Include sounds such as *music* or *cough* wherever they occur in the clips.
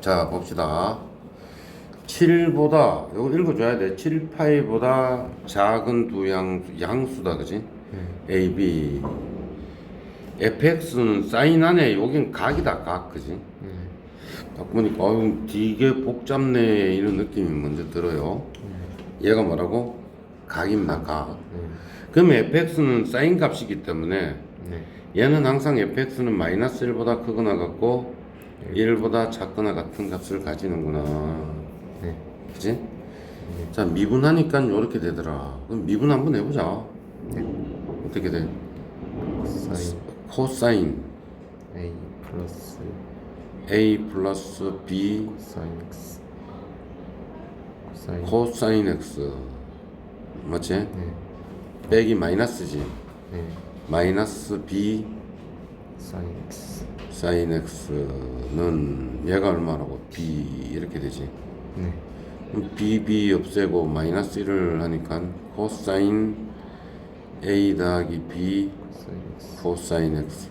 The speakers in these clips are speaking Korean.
자 봅시다. 7보다 요거 읽어줘야 돼. 7, 8보다 작은 두 양수, 양수다 그지? A, B. fx는 사인 안에 여긴 각이다 각 그지? 딱 보니까 어우 되게 복잡네. 이런 느낌이 먼저 들어요. 얘가 뭐라고? 각입니다 각. 그럼 fx는 사인 값이기 때문에 네. 얘는 항상 fx는 마이너스 1보다 크거나 같고 1보다 작거나 같은 값을 가지는구나 네. 그치? 자 미분하니까 이렇게 되더라 그럼 미분 한번 해보자 네. 어떻게 돼? 사인 코사인 A 플러스 a 플러스 b 사인 X 사인 코사인 x 맞지? 네. 빼기 마이너스지 네. 마이너스 b 사인 X 사인 x는 얘가 얼마라고? B 이렇게 되지? 네. bb 없애고 마이너스 1을 하니까 코사인 a 더하기 b 코사인 x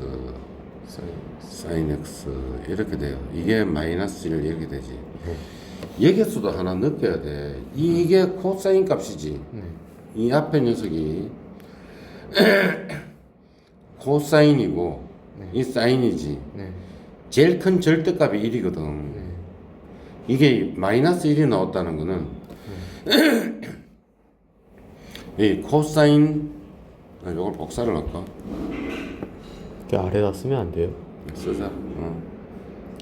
사인 X 이렇게 돼요. 이게 마이너스 1 이렇게 되지. 네. 얘기수도 하나 느껴야 돼. 이게 코사인 값이지. 네. 이 앞에 녀석이 *coughs* 코사인이고 이 사인이지 네. 제일 큰 절대값이 1이거든 네. 이게 마이너스 1이 나왔다는 거는 *coughs* 이 코사인 아, 이걸 복사를 할까? 그 아래다 쓰면 안 돼요. 쓰자 어.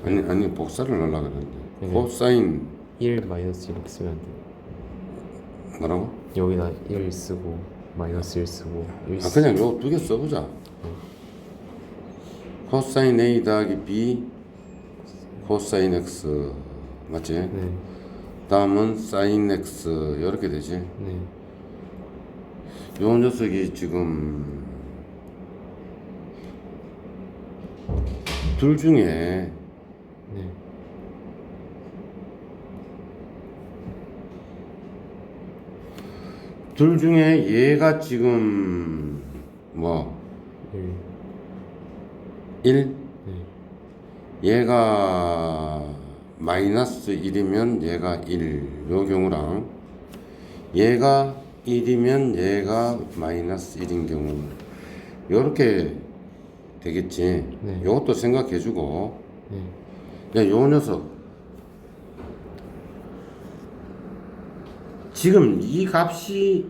아니 아니 복사를 하려고 그러는데 네. 코사인 1 마이너스 이렇게 쓰면 안 돼요. 뭐라고? 여기다 1 쓰고 마이너스 1 쓰고 1 아 쓰. 그냥 요두개 써보자 코사인 A 더하기 B 코사인 X 맞지? 네. 다음은 사인 X 이렇게 되지 네. 요 녀석이 지금 둘 중에 네. 둘 중에 얘가 지금 뭐 1. 1? 네. 얘가 마이너스 1이면 얘가 1. 요 경우랑 얘가 1이면 얘가 마이너스 1인 경우. 요렇게 되겠지. 네. 요것도 생각해 주고. 네. 야, 요 녀석. 지금 이 값이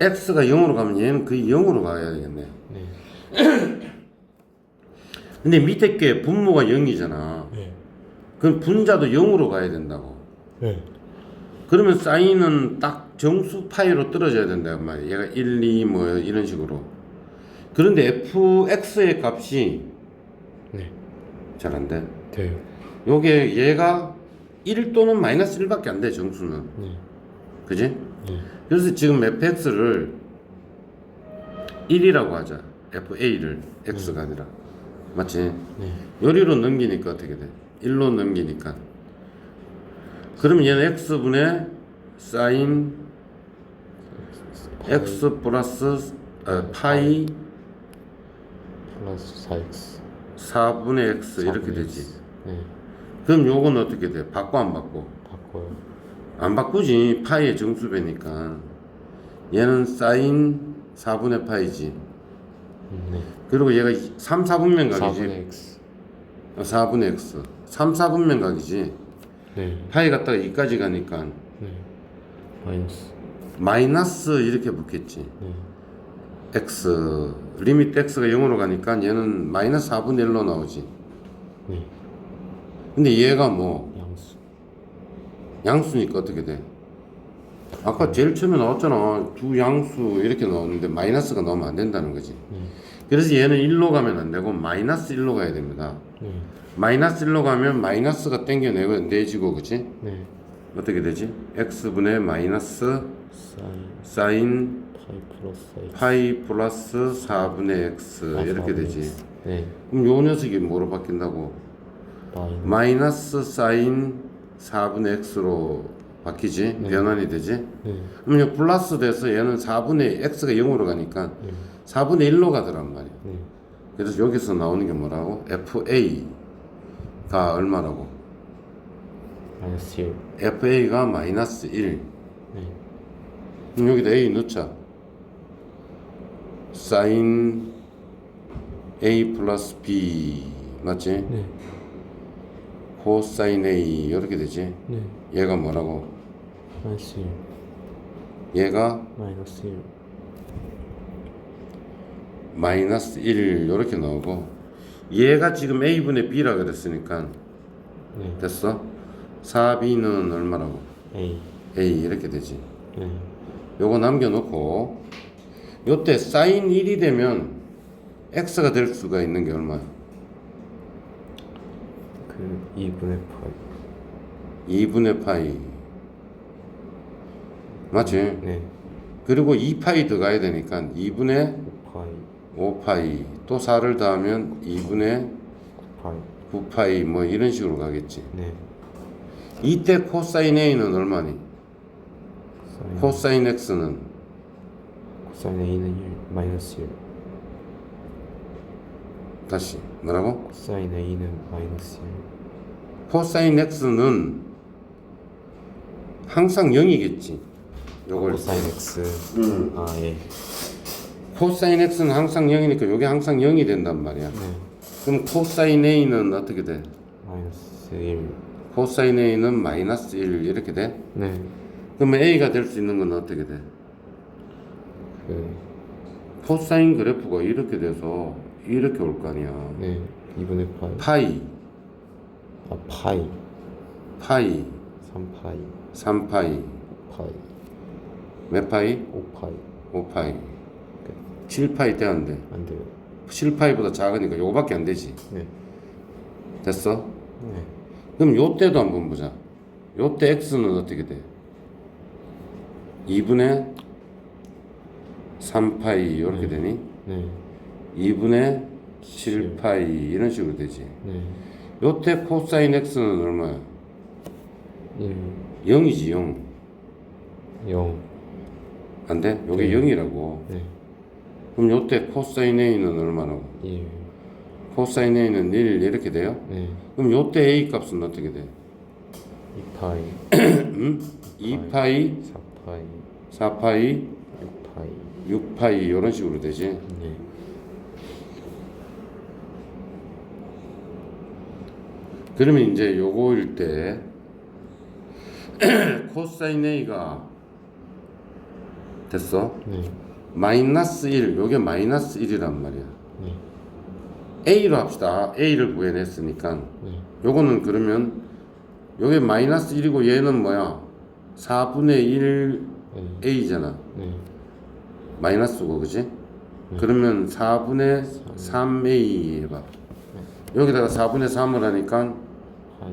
x가 0으로 가면 얘는 거의 0으로 가야 되겠네. 네. *clears throat* 근데 밑에 게 분모가 0이잖아. 네. 그럼 분자도 0으로 가야 된다고. 네. 그러면 사인은 딱 정수 파이로 떨어져야 된단 말이야. 얘가 1, 2, 뭐 이런 식으로. 그런데 fx의 값이 네. 잘 안 돼. 돼요. 요게 얘가 1 또는 마이너스 1밖에 안 돼, 정수는. 네. 그지? 네. 그래서 지금 fx를 1이라고 하자. fa를 x가 아니라. 맞지? 네. 요리로 넘기니까 어떻게 돼? 1로 넘기니까. 그럼 얘는 x분의 사인 x 플러스 어, 파이 플러스 4x. 4분의 x 이렇게 4분의 되지. X. 네. 그럼 요건 어떻게 돼? 바꿔 안 바꿔? 바꿔요. 안 바꾸지. 파이의 정수배니까. 얘는 사인 4분의 파이지. 음, 네. 그리고 얘가 3, 4분면 각이지. 4분의 x. 어, 4분의 x. 3, 4분면 각이지. 네. 파이 갔다가 2까지 가니까 네. 마이너스. 마이너스 이렇게 붙겠지. 네. x 리미트 x가 0으로 가니까 얘는 마이너스 4분의 1로 나오지. 네. 근데 얘가 뭐 양수. 양수니까 어떻게 돼? 아까 제일 처음에 나왔잖아. 두 양수 이렇게 나왔는데 마이너스가 나오면 안 된다는 거지. 네. 그래서 얘는 1로 가면 안 되고 마이너스 1로 가야 됩니다. 네. 마이너스 1로 가면 마이너스가 땡겨내고 내지고 그치? 네. 어떻게 되지? x분의 마이너스 사인 사인 파이 플러스. 파이 플러스 4분의 x 아, 이렇게 4분의 되지. x. 네. 그럼 요 녀석이 뭐로 바뀐다고? 마이너스. 마이너스 사인 4분의 x로 바뀌지? 네. 변환이 되지? 네. 그럼 요 플러스 돼서 얘는 4분의 x가 0으로 가니까 네. 4분의 1로 가더란 말이야. 네. 그래서 여기서 나오는 게 뭐라고? fa 얼마라고? 마이너스 1 FA가 마이너스 1. 네. 그럼 여기다 A 넣자. 사인 A 플러스 B 맞지? 네. 코사인 A 이렇게 되지? 네. 얘가 뭐라고? 마이너스 1 얘가 마이너스 1 마이너스 1 이렇게 나오고 얘가 지금 A분의 B라 그랬으니까 네. 됐어? 4B는 얼마라고? A A 이렇게 되지. 네. 요거 남겨놓고 요때 사인 1이 되면 X가 될 수가 있는 게 얼마야? 그 2분의 파이 2분의 파이 맞지? 네. 그리고 2파이 더 가야 되니까 2분의 5파이 5파이 또 4를 더하면 2분의 9파이 9파이 뭐 이런 식으로 가겠지 네. 이때 코사인 A는 얼마니? 사인 코사인 X는 코사인 A는 1 마이너스 1 다시 뭐라고? 코사인 A는 마이너스 1 코사인 X는 항상 0이겠지 요걸 코사인 X 음. 아 예. 코사인 X는 항상 0이니까 요게 항상 0이 된단 말이야 네. 그럼 코사인 A는 어떻게 돼? 마이너스 1 코사인 A는 마이너스 1 이렇게 돼? 네. 그러면 A가 될 수 있는 건 어떻게 돼? 그 코사인 그래프가 이렇게 돼서 이렇게 올 거 아니야 네. 2분의 파이 파이 아 파이 파이 3파이 3파이 파이 몇 파이? 5파이 5파이 7파이 돼야 안 돼. 안 돼요. 7파이보다 작으니까 요거밖에 안 되지. 네. 됐어? 네. 그럼 요때도 한번 보자. 요때 x는 어떻게 돼? 2분의 3파이 이렇게 되니? 네. 2분의 7파이 이런 식으로 되지. 네. 요때 코사인 x는 얼마야? 1 0이지 0. 0 안 돼? 요게 네. 0이라고. 네. 그럼 요때 코사인 a는 얼마라고? 1 코사인 a는 1 이렇게 돼요? 네. 그럼 요때 a 값은 어떻게 돼? 2파이 *clears throat* 음? 2파이, 4파이 4파이, 6파이 6파이 이런 식으로 되지. 네. 그러면 이제 요거일 때 *clears throat* 코사인 A가 됐어? 네. 마이너스 1, 요게 마이너스 1이란 말이야. 네. A로 합시다. A를 구해냈으니까. 네. 요거는 그러면 요게 마이너스 1이고 얘는 뭐야? 4분의 1 네. A잖아. 네. 마이너스고 그지? 그러면 4분의 3A 해봐. 여기다가 4분의 3을 하니까 파이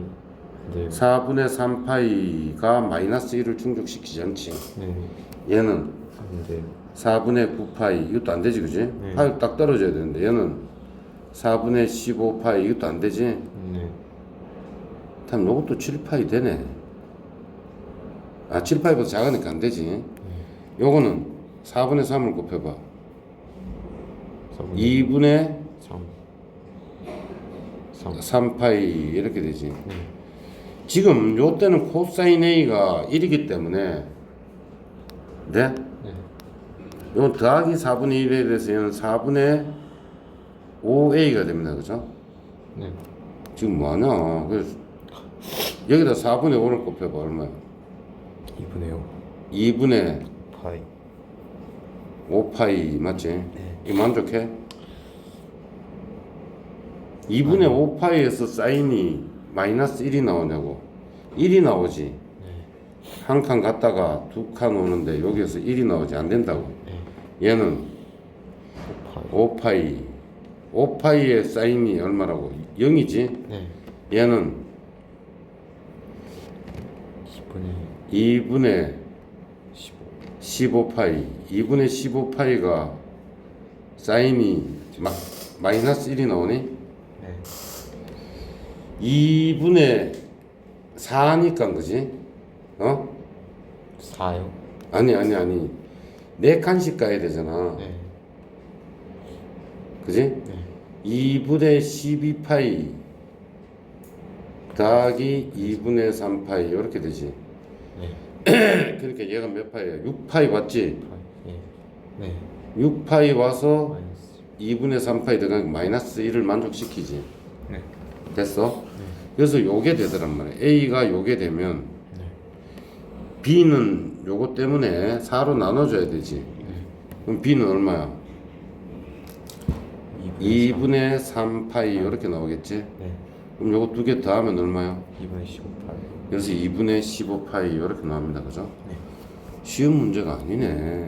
네. 4분의 3파이가 마이너스 1을 충족시키지 않지. 네. 얘는 안 돼요. 4분의 9파이 이것도 안 되지 그지? 네. 파이 딱 떨어져야 되는데 얘는 4분의 15파이 이것도 안 되지? 네. 다음 요것도 7파이 되네. 아 7파이보다 작으니까 안 되지. 요거는 4분의 3을 곱해봐. 2분의 3 3 3 파이 이렇게 되지. 네. 지금 요 때는 코사인 A가 1이기 때문에 네? 네. 요 더하기 4분의 1에 대해서 얘는 4분의 5A가 됩니다. 그죠? 네. 지금 뭐하냐? 그래서 여기다 4분의 5를 곱해봐. 얼마야? 2분의 5 2분의 파이 5파이 맞지? 네. 이 만족해? 2분의 5파이에서 사인이 마이너스 1이 나오냐고. 1이 나오지. 네. 한칸 갔다가 두 칸 오는데 여기에서 1이 나오지 안 된다고. 네. 얘는 5파이. 5파이. 5파이의 사인이 얼마라고? 0이지? 네. 얘는 2분의 2분의 15 15 파이. 2분의 15파이가 사인이 막 마이너스 1이 나오니? 네. 2분의 4니까 그지? 어? 4요? 아니 아니 아니 네 칸씩 가야 되잖아 네. 그지? 네. 2분의 12파이 더하기 2분의 3파이 이렇게 되지. 네. *clears throat* 그러니까 얘가 몇 파이야? 6파이 왔지? 예. 네. 6파이 와서 마이너스. 2분의 3파이 들어가니까 마이너스 1을 만족시키지. 네. 됐어? 그래서 요게 되더란 말이야. A가 요게 되면 네. B는 요거 때문에 4로 나눠줘야 되지. 그럼 B는 얼마야? 2분의 3 파이 이렇게 나오겠지? 네. 그럼 요거 두 개 더하면 얼마야? 2분의 15 파이. 그래서 2분의 15 파이 이렇게 나옵니다. 그죠? 네. 쉬운 문제가 아니네.